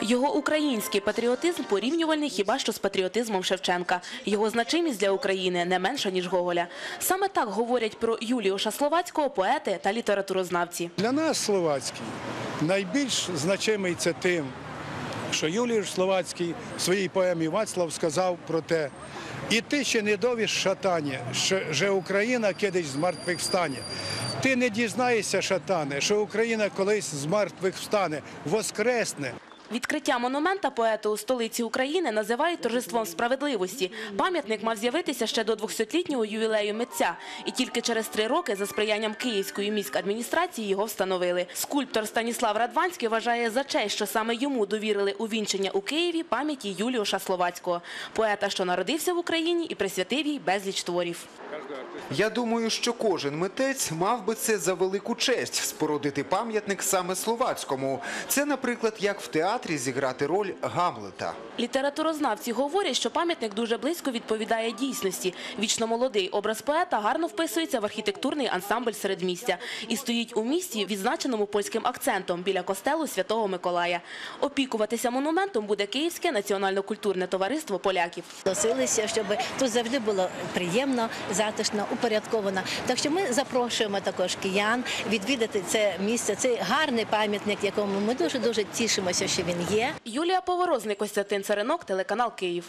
Його український патріотизм порівнювальний хіба що з патріотизмом Шевченка. Його значимість для України не менша, ніж Гоголя. Саме так говорять про Юліуша Словацького поети та літературознавці. Для нас Словацький найбільш значимий це тим, що Юлій Словацький в своїй поемі Вацлав сказав про те, і ти ще не довіш шатані, що Україна кидись з мертвих встане. Ти не дізнаєшся, шатане, що Україна колись з мертвих встане, воскресне. Відкриття монумента поету у столиці України називають торжеством справедливості. Пам'ятник мав з'явитися ще до 200-літнього ювілею митця. І тільки через три роки за сприянням Київської міськадміністрації його встановили. Скульптор Станіслав Радванський вважає за честь, що саме йому довірили увінчення у Києві пам'яті Юліуша Словацького, поета, що народився в Україні і присвятив їй безліч творів. Я думаю, що кожен митець мав би це за велику честь спорудити пам'ятник саме словацькому. Це, наприклад, як в театрі зіграти роль Гамлета. Літературознавці говорять, що пам'ятник дуже близько відповідає дійсності. Вічно молодий образ поета гарно вписується в архітектурний ансамбль середмістя і стоїть у місті, відзначеному польським акцентом біля костелу Святого Миколая. Опікуватися монументом буде Київське національно-культурне товариство поляків. Досилися, щоб тут завжди було приємно, затишно, упорядковано. Так що ми запрошуємо також киян відвідати це місце. Це гарний пам'ятник, якому ми дуже дуже тішимося, що він є. Юлія Поворозник, Костянтин Царинок, телеканал Київ.